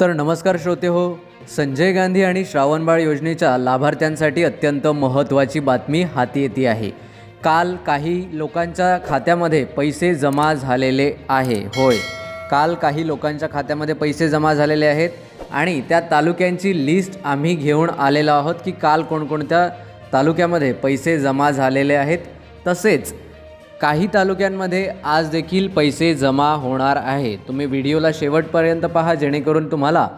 तर नमस्कार श्रोते हो संजय गांधी आणि श्रावणबाळ योजनेच्या लाभार्थ्यांसाठी अत्यंत महत्त्वाची बातमी हाती येते आहे. काल काही लोकांच्या खात्यामध्ये पैसे जमा झालेले आहे होय. काल काही लोकांच्या खात्यामध्ये पैसे जमा झालेले आहेत आणि त्या तालुक्यांची लिस्ट आम्ही घेऊन आलेलो आहोत की काल कोणकोणत्या तालुक्यामध्ये पैसे जमा झालेले आहेत. तसेच काही तालुक्यांमध्ये आज देखील पैसे जमा होणार आहे. तुम्ही व्हिडिओला शेवटपर्यंत पहा जेणेकरून तुम्हाला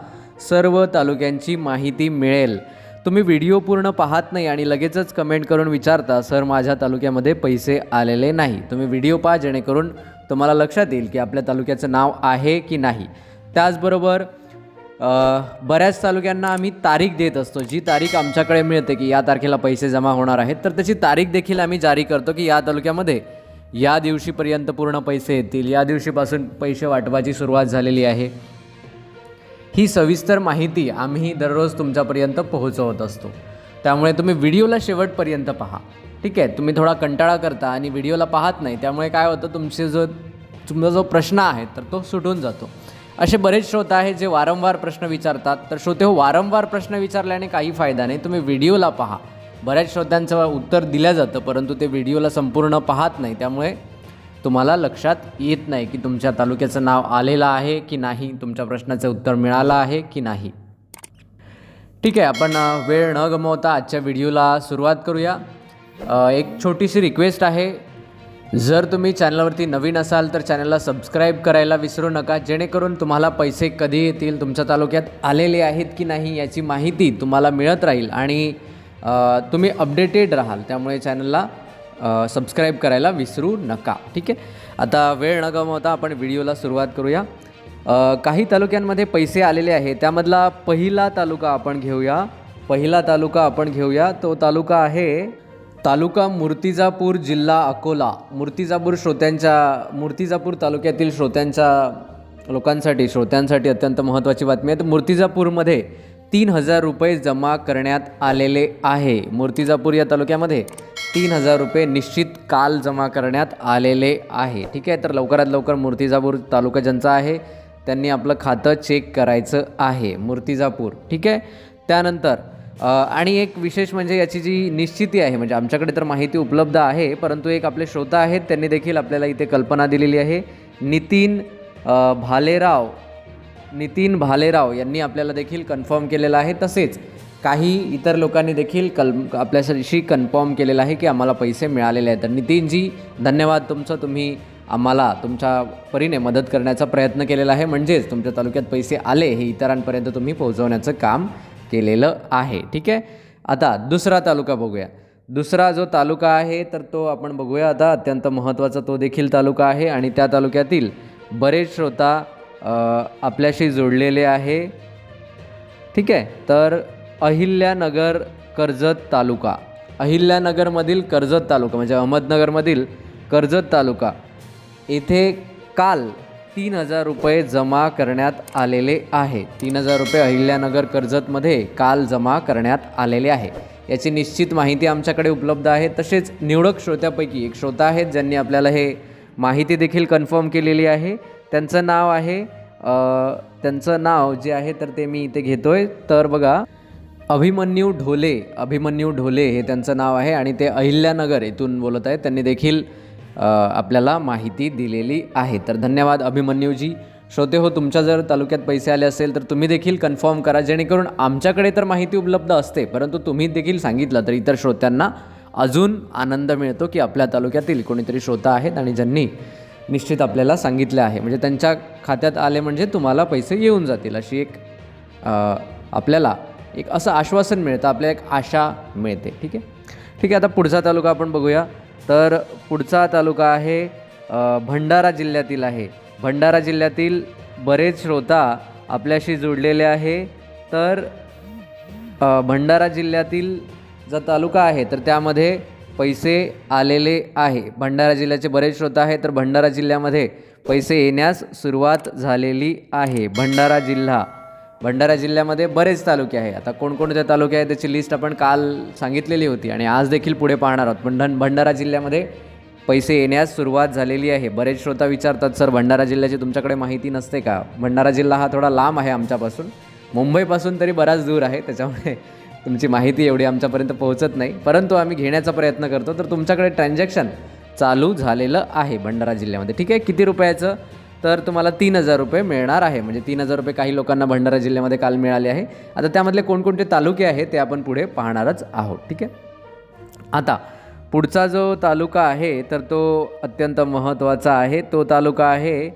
सर्व तालुक्यांची माहिती मिळेल. तुम्ही व्हिडिओ पूर्ण पाहत नाही आणि लगेचच कमेंट करून विचारता सर माझ्या तालुक्यामध्ये पैसे आलेले नाही. तुम्ही व्हिडिओ पहा जेणेकरून तुम्हाला लक्षात येईल की आपल्या तालुक्याचं नाव आहे की नाही. त्याचबरोबर बऱ्याच तालुक्यांना आम्ही तारीख देत असतो. जी तारीख आमच्याकडे मिळते की या तारखेला पैसे जमा होणार आहेत तर त्याची तारीख देखील आम्ही जारी करतो की या तालुक्यामध्ये या दिवशीपर्यंत पूर्ण पैसे येतील. या दिवशीपासून पैसे वाटवाची सुरुवात झालेली आहे. ही सविस्तर माहिती आम्ही दररोज तुमच्यापर्यंत पोहोचवत असतो. त्यामुळे तुम्ही व्हिडिओला शेवटपर्यंत पहा. ठीक आहे? तुम्ही थोडा कंटाळा करता आणि व्हिडिओला पाहत नाही. त्यामुळे काय होतं? तुमचे जो तुमचा जो प्रश्न आहे तर तो सुटून जातो. असे बरेच श्रोता आहेत जे वारंवार प्रश्न विचारतात. तर श्रोते हो वारंवार प्रश्न विचारल्याने काही फायदा नाही. तुम्ही व्हिडिओला पहा. बऱ्याच श्रोत्यांचं उत्तर दिलं जातं परंतु ते व्हिडिओला संपूर्ण पाहत नाही. त्यामुळे तुम्हाला लक्षात येत नाही की तुमच्या तालुक्याचं नाव आलेलं आहे की नाही तुमच्या प्रश्नाचं उत्तर मिळालं आहे की नाही. ठीक आहे आपण वेळ न गमवता आजच्या व्हिडिओला सुरुवात करूया. एक छोटीशी रिक्वेस्ट आहे. जर तुम्ही चॅनलवरती नवीन असाल तर चॅनलला सबस्क्राईब करायला विसरू नका जेणेकरून तुम्हाला पैसे कधी येतील तुमच्या तालुक्यात आलेले आहेत की नाही याची माहिती तुम्हाला मिळत राहील. आणि तुम्ही अपडेटेड राहाल त्यामुळे चॅनलला सबस्क्राईब करायला विसरू नका ठीक आहे? आता वेळ न गमवता आपण व्हिडिओला सुरुवात करूया. काही तालुक्यांमध्ये पैसे आलेले आहे त्यामधला पहिला तालुका आपण घेऊया. पहिला तालुका आपण घेऊया तो तालुका आहे तालुका मूर्तिजापूर जिल्हा अकोला. मूर्तिजापूर श्रोत्यांच्या मूर्तिजापूर तालुक्यातील श्रोत्यांच्या लोकांसाठी श्रोत्यांसाठी अत्यंत महत्त्वाची बातमी आहे. तर मूर्तिजापूरमध्ये तीन हजार रुपये जमा करण्यात आलेले आहे. मूर्तिजापूर या तालुक्यामध्ये तीन हजार रुपये निश्चित काल जमा करण्यात आलेले आहे. ठीक आहे तर लवकरात लवकर मूर्तिजापूर तालुका ज्यांचा आहे त्यांनी आपलं खातं चेक करायचं आहे. मूर्तिजापूर ठीक आहे? त्यानंतर आणि एक विशेष म्हणजे याची जी निश्चिती आहे म्हणजे आमच्याकडे तर माहिती उपलब्ध आहे परंतु एक आपले श्रोता आहेत त्यांनी देखील आपल्याला इथे कल्पना दिलेली आहे. नितीन भालेराव नितीन भालेराव यांनी आपल्याला देखील कन्फर्म केलेलं आहे. तसेच काही इतर लोकांनी देखील कल आपल्याशी कन्फर्म केलेलं आहे की आम्हाला पैसे मिळालेले आहेत. तर नितीनजी धन्यवाद तुमचं. तुम्ही आम्हाला तुमच्या परीने मदत करण्याचा प्रयत्न केलेला आहे. म्हणजेच तुमच्या तालुक्यात पैसे आले हे इतरांपर्यंत तुम्ही पोहोचवण्याचं काम केलेलं आहे. ठीक आहे? आता दुसरा तालुका बघूया. दुसरा जो तालुका आहे तर तो आपण बघूया. आता अत्यंत महत्त्वाचा तो देखील तालुका आहे. आणि त्या तालुक्यातील बरेच श्रोता आपल्याशी जोडलेले आहे. ठीक आहे तर अहिल्यानगर कर्जत तालुका. अहिल्यानगरमधील कर्जत तालुका म्हणजे अहमदनगरमधील कर्जत तालुका. येथे काल तीन हजार रुपये जमा करण्यात आलेले आहे. तीन हजार रुपये अहिल्यानगर कर्जतमध्ये काल जमा करण्यात आलेले आहे. याची निश्चित माहिती आमच्याकडे उपलब्ध आहे. तसेच निवडक श्रोत्यापैकी एक श्रोता आहेत ज्यांनी आपल्याला हे माहिती देखील कन्फर्म केलेली आहे. त्यांचं नाव आहे त्यांचं नाव जे आहे तर ते मी इथे घेतो आहे तर बघा अभिमन्यू ढोले अभिमन्यू ढोले हे त्यांचं नाव आहे आणि ते अहिल्यानगर येथून बोलत आहेत. त्यांनी देखील आपल्याला माहिती दिलेली आहे. तर धन्यवाद अभिमन्यूजी. श्रोते हो तुमच्या जर तालुक्यात पैसे आले असेल तर तुम्ही देखील कन्फर्म करा जेणेकरून आमच्याकडे तर माहिती उपलब्ध असते परंतु तुम्ही देखील सांगितलं तर इतर श्रोत्यांना अजून आनंद मिळतो की आपल्या तालुक्यातील कोणीतरी श्रोता आहेत आणि ज्यांनी निश्चित आपल्याला सांगितले आहे. म्हणजे त्यांच्या खात्यात आले म्हणजे तुम्हाला पैसे येऊन जातील अशी एक आपल्याला एक असं आश्वासन मिळतं आपल्याला एक आशा मिळते. ठीक आहे? ठीक आहे आता पुढचा तालुका आपण बघूया. तर पुढचा तालुका आहे भंडारा जिल्ह्यातील आहे. भंडारा जिल्ह्यातील बरेच श्रोता आपल्याशी जोडलेले आहे. तर भंडारा जिल्ह्यातील जो तालुका आहे तर त्यामध्ये पैसे आलेले आहे. भंडारा जिल्ह्याचे बरेच श्रोता आहे तर भंडारा जिल्ह्यामध्ये पैसे येण्यास सुरुवात झालेली आहे. भंडारा जिल्हा. भंडारा जिल्ह्यामध्ये बरेच तालुके आहे आता कोणकोणते तालुके आहेत त्याची लिस्ट आपण काल सांगितलेली होती आणि आज देखील पुढे पाहणार आहोत. पण भंडारा जिल्ह्यामध्ये पैसे येण्यास सुरुवात झालेली आहे. बरेच श्रोता विचारतात सर भंडारा जिल्ह्याची तुमच्याकडे माहिती नसते का? भंडारा जिल्हा हा थोडा लांब आहे आमच्यापासून. मुंबईपासून तरी बराच दूर आहे. त्याच्यामुळे तुमची माहिती एवढी आमच्यापर्यंत पोहोचत नाही. परंतु आम्ही घेण्याचा प्रयत्न करतो. तर तुमच्याकडे ट्रान्झॅक्शन चालू झालेलं आहे भंडारा जिल्ह्यामध्ये. ठीक आहे? किती रुपयाचं? तर तुम्हाला तीन हजार रुपये मिळणार आहे. म्हणजे तीन हजार रुपये काही लोकांना भंडारा जिल्ह्यामध्ये काल मिळाले आहे. आता त्यामधले कोणकोणते तालुके आहेत ते आपण पुढे पाहणारच आहोत. ठीक आहे? आता पुढचा जो तालुका आहे तर तो अत्यंत महत्त्वाचा आहे. तो तालुका आहे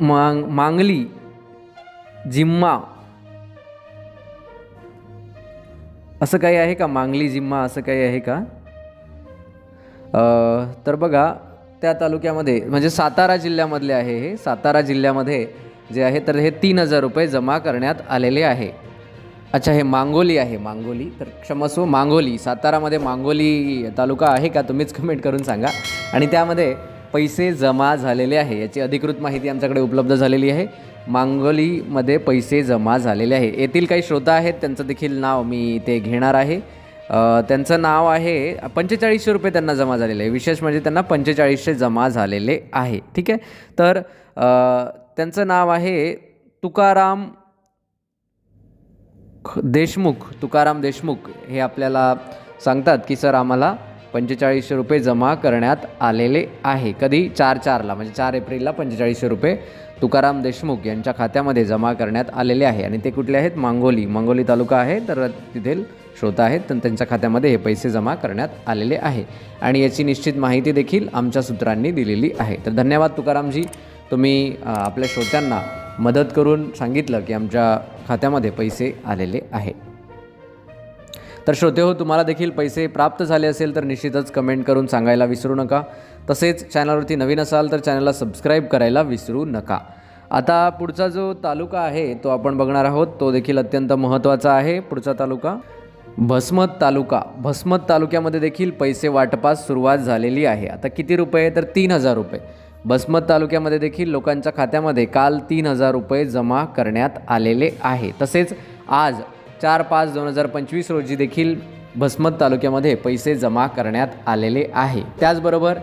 मांग मांगली जिम्मा असं काही आहे का? मांगली जिम्मा असं काही आहे का? तर बघा त्या तालुक्यामध्ये म्हणजे सातारा जिल्ह्यामधले आहे हे. सातारा जिल्ह्यामध्ये जे आहे तर हे तीन हजार रुपये जमा करण्यात आलेले आहे. अच्छा हे मांगोली आहे. मांगोली तर क्षमस्व मांगोली. सातारामध्ये मांगोली तालुका आहे का? तुम्हीच कमेंट करून सांगा. आणि त्यामध्ये पैसे जमा झालेले आहे. याची अधिकृत माहिती आमच्याकडे उपलब्ध झालेली आहे. मांगोलीमध्ये पैसे जमा झालेले आहे. येथील काही श्रोता आहेत त्यांचं देखील नाव मी ते घेणार आहे. त्यांचं नाव आहे पंचेचाळीसशे रुपये त्यांना जमा झालेले आहे. विशेष म्हणजे त्यांना पंचेचाळीसशे जमा झालेले आहे. ठीक आहे? तर त्यांचं नाव आहे तुकाराम देशमुख. तुकाराम देशमुख हे आपल्याला सांगतात की सर आम्हाला पंचेचाळीसशे रुपये जमा करण्यात आलेले आहे. कधी? चार चारला म्हणजे चार एप्रिलला पंचेचाळीसशे रुपये तुकाराम देशमुख यांच्या खात्यामध्ये जमा करण्यात आलेले आहे. आणि ते कुठले आहेत? मांगोली. मांगोली तालुका आहे तर तिथेल श्रोता आहेत तर त्यांच्या खात्यामध्ये हे पैसे जमा करण्यात आलेले आहे. आणि याची निश्चित माहिती देखील आमच्या सूत्रांनी दिलेली आहे. तर धन्यवाद तुकारामजी. तुम्ही आपल्या श्रोत्यांना मदत करून सांगितलं की आमच्या खात्यामध्ये पैसे आलेले आहे. तर श्रोते हो तुम्हाला देखील पैसे प्राप्त झाले असेल तर निश्चितच कमेंट करून सांगायला विसरू नका. तसेच चॅनलवरती नवीन असाल तर चॅनलला सबस्क्राईब करायला विसरू नका. आता पुढचा जो तालुका आहे तो आपण बघणार आहोत. तो देखील अत्यंत महत्त्वाचा आहे. पुढचा तालुका? भस्मत तालुका. भस्मत तालुक्यामध्ये देखील पैसे वाटपास सुरुवात झालेली आहे. आता किती रुपये तर तीन हजार रुपये. भस्मत तालुक्यामध्ये देखील लोकांच्या खात्यामध्ये काल तीन हजार रुपये जमा करण्यात आलेले आहे. तसेच आज चार पाच दोन हजार पंचवीस रोजी देखील भस्मत तालुक्यामध्ये पैसे जमा करण्यात आलेले आहे. त्याचबरोबर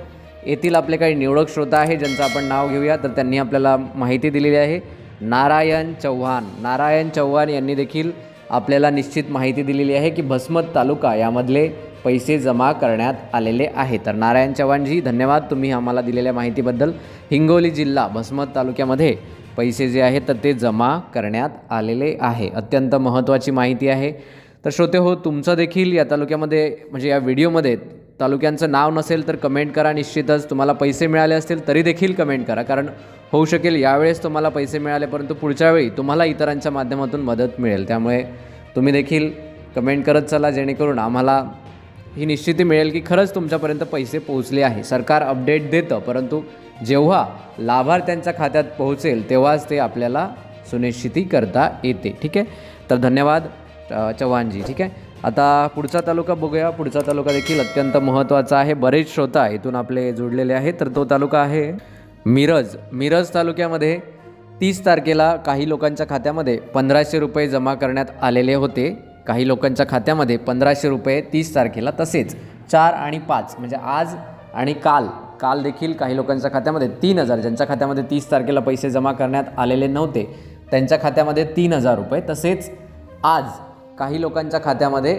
येथील आपले काही निवडक श्रोता आहे ज्यांचं आपण नाव घेऊया तर त्यांनी आपल्याला माहिती दिलेली आहे. नारायण चव्हाण. नारायण चव्हाण यांनी देखील आपल्याला निश्चित माहिती दिलेली आहे की भस्मत तालुका यामधले पैसे जमा करण्यात आलेले आहे. तर नारायण चव्हाणजी धन्यवाद तुम्ही आम्हाला दिलेल्या माहितीबद्दल. हिंगोली जिल्हा भस्मत तालुक्यामध्ये पैसे जे आहेत तर ते जमा करण्यात आलेले आहे. अत्यंत महत्त्वाची माहिती आहे. तर श्रोते हो तुमचं देखील या तालुक्यामध्ये म्हणजे या व्हिडिओमध्ये तालुक्यांचं नाव नसेल तर कमेंट करा निश्चितच. तुम्हाला पैसे मिळाले असतील तरी देखील कमेंट करा कारण होऊ शकेल यावेळेस तुम्हाला पैसे मिळाले परंतु पुढच्या वेळी तुम्हाला इतरांच्या माध्यमातून मदत मिळेल. त्यामुळे तुम्ही देखील कमेंट करत चला जेणेकरून आम्हाला ही निश्चिती मिळेल की खरंच तुमच्यापर्यंत पैसे पोहोचले आहे. सरकार अपडेट देतं परंतु जेव्हा लाभार्थ्यांच्या खात्यात पोहोचेल तेव्हाच ते आपल्याला सुनिश्चिती करता येते. ठीक आहे? तर धन्यवाद चव्हाणजी. ठीक आहे? आता पुढचा तालुका बघूया. पुढचा तालुका देखील अत्यंत महत्त्वाचा आहे. बरेच श्रोता इथून आपले जोडलेले आहेत. तर तो तालुका आहे मिरज. मिरज तालुक्यामध्ये तीस तारखेला काही लोकांच्या खात्यामध्ये पंधराशे रुपये जमा करण्यात आलेले होते. काही लोकांच्या खात्यामध्ये पंधराशे रुपये तीस तारखेला तसेच. चार आणि पाच म्हणजे आज आणि काल. काल देखील काही लोकांच्या खात्यामध्ये तीन हजार ज्यांच्या खात्यामध्ये तीस तारखेला पैसे जमा करण्यात आलेले नव्हते त्यांच्या खात्यामध्ये तीन हजार रुपये. तसेच आज काही लोकांच्या खात्यामध्ये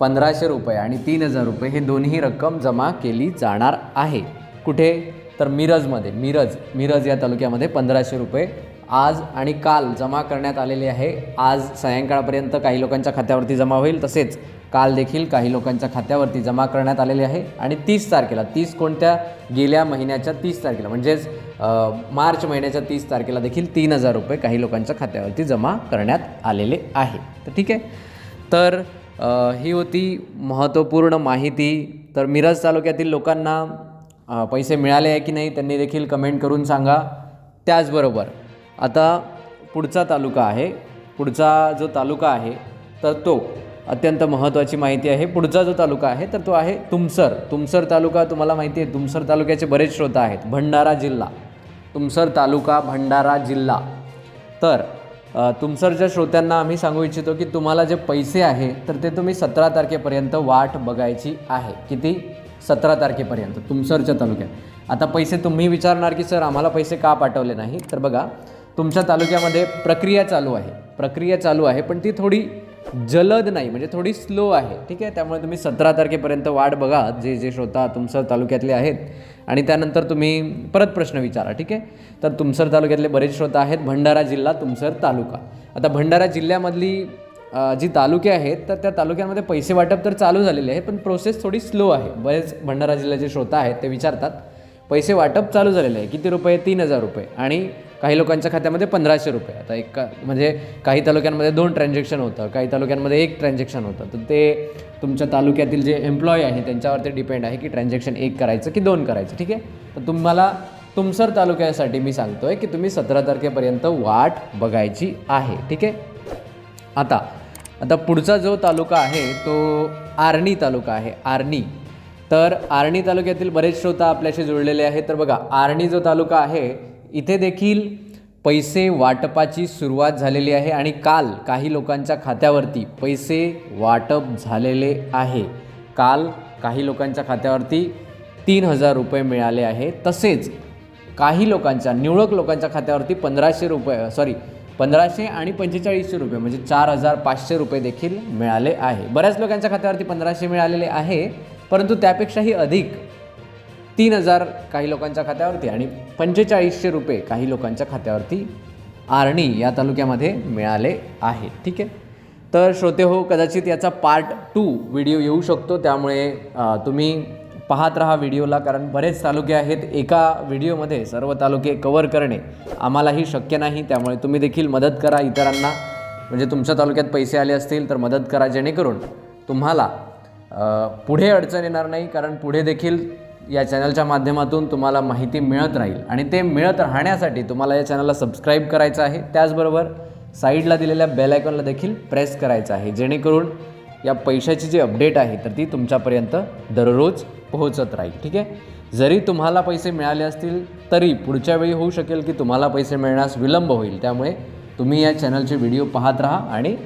पंधराशे रुपये आणि तीन हजार रुपये हे दोन्ही रक्कम जमा केली जाणार आहे. कुठे? तर मिरजमध्ये. मिरज मिरज या तालुक्यामध्ये पंधराशे रुपये आज आणि काल जमा करण्यात आलेले आहे. आज सायंकाळपर्यंत काही लोकांच्या खात्यावरती जमा होईल तसेच काल देखील काही लोकांच्या खात्यावरती जमा करण्यात आलेले आहे. आणि तीस तारखेला तीस कोणत्या गेल्या महिन्याच्या तीस तारखेला म्हणजेच मार्च महिन्याच्या तीस तारखेला देखील तीन हजार रुपये काही लोकांच्या खात्यावरती जमा करण्यात आलेले आहे. तर ठीक आहे. तर ही होती महत्त्वपूर्ण माहिती. तर मिरज तालुक्यातील लोकांना पैसे मिळाले आहे की नाही त्यांनी देखील कमेंट करून सांगा. त्याचबरोबर आता पुढचा तालुका आहे. पुढचा जो तालुका आहे तर तो अत्यंत महत्त्वाची माहिती आहे. पुढचा जो तालुका आहे तर तो आहे तुमसर. तुमसर तालुका तुम्हाला माहिती आहे. तुमसर तालुक्याचे बरेच श्रोता आहेत. भंडारा जिल्हा. तुमसर तालुका भंडारा जिल्हा. तर तुमसरच्या श्रोत्यांना आम्ही सांगू इच्छितो की तुम्हाला जे पैसे आहे तर ते तुम्ही सतरा तारखेपर्यंत वाट बघायची आहे. किती? सतरा तारखेपर्यंत तुमसरच्या तालुक्यात. आता पैसे तुम्ही विचारणार की सर आम्हाला पैसे का पाठवले नाही तर बघा तुमच्या तालुक्यामध्ये प्रक्रिया चालू आहे. प्रक्रिया चालू आहे पण ती थोडी जलद नाही म्हणजे थोडी स्लो आहे. ठीक आहे? त्यामुळे तुम्ही सतरा तारखेपर्यंत वाट बघा जे जे श्रोता तुमसर तालुक्यातले आहेत. आणि त्यानंतर तुम्ही परत प्रश्न विचारा ठीक आहे? तर तुमसर तालुक्यातले बरेच श्रोता आहेत भंडारा जिल्हा तुमसर तालुका. आता भंडारा जिल्ह्यामधली जी तालुके आहेत तर त्या तालुक्यामध्ये पैसे वाटप तर चालू झालेले आहे पण प्रोसेस थोडी स्लो आहे. बरेच भंडारा जिल्ह्याचे श्रोता आहेत ते विचारतात पैसे वाटप चालू झालेले आहे किती रुपये? तीन हजार रुपये. आणि काही लोकांच्या खात्यामध्ये पंधराशे रुपये. आता एक म्हणजे काही तालुक्यांमध्ये दोन ट्रान्झॅक्शन होतं काही तालुक्यांमध्ये एक ट्रान्झॅक्शन होतं. तर ते तुमच्या तालुक्यातील जे एम्प्लॉई आहे त्यांच्यावरती डिपेंड आहे की ट्रान्झॅक्शन एक करायचं की दोन करायचं ठीक आहे? तर तुम्हाला तुमसर तालुक्यासाठी मी सांगतो आहे की तुम्ही सतरा तारखेपर्यंत वाट बघायची आहे ठीक आहे? आता आता पुढचा जो तालुका आहे तो आर्णी तालुका आहे आर्णी. तर आर्णी तालुक्यातील बरेच श्रोता आपल्याशी जुळलेले आहेत. तर बघा आर्णी जो तालुका आहे इथे देखील पैसे वाटपाची सुरुवात झालेली आहे आणि काल काही लोकांच्या खात्यावरती पैसे वाटप झालेले आहे. काल काही लोकांच्या खात्यावरती तीन हजार रुपये मिळाले आहे. तसेच काही लोकांच्या निवडक लोकांच्या खात्यावरती पंधराशे रुपये सॉरी पंधराशे आणि पंचेचाळीसशे रुपये म्हणजे चार हजार पाचशे रुपये देखील मिळाले आहे. बऱ्याच लोकांच्या खात्यावरती पंधराशे मिळालेले आहे परंतु त्यापेक्षाही अधिक तीन हजार काही लोकांच्या खात्यावरती आणि पंचेचाळीसशे रुपये काही लोकांच्या खात्यावरती आर्णी या तालुक्यामध्ये मिळाले आहे. ठीक आहे? तर श्रोते हो कदाचित याचा पार्ट टू व्हिडिओ येऊ शकतो. त्यामुळे तुम्ही पाहत राहा व्हिडिओला कारण बरेच तालुके आहेत. एका व्हिडिओमध्ये सर्व तालुके कवर करणे आम्हालाही शक्य नाही. त्यामुळे तुम्ही देखील मदत करा इतरांना. म्हणजे तुमच्या तालुक्यात पैसे आले असतील तर मदत करा जेणेकरून तुम्हाला पुढे अडचण येणार नाही. कारण पुढे देखील या चॅनलच्या माध्यमातून तुम्हाला माहिती मिळत राहील. आणि ते मिळत राहण्यासाठी तुम्हाला या चॅनलला सबस्क्राईब करायचं आहे. त्याचबरोबर साईडला दिलेल्या बेल आयकॉनला देखील प्रेस करायचं आहे. जेणेकरून या पैशाची जी अपडेट आहे तर ती तुमच्यापर्यंत दररोज पोहोचत राहील. ठीक आहे? जरी तुम्हाला पैसे मिळाले असतील तरी पुढच्या वेळी होऊ शकेल की तुम्हाला पैसे मिळण्यास विलंब होईल. त्यामुळे तुम्ही या चॅनलचे व्हिडिओ पाहत राहा आणि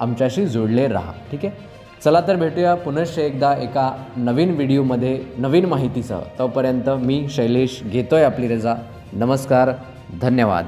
आमच्याशी जोडले राहा. ठीक आहे? चला तर भेटूया पुनश्च एकदा एका नवीन व्हिडिओमध्ये नवीन माहितीसह. तोपर्यंत मी शैलेश घेतो आहे आपली रजा. नमस्कार धन्यवाद.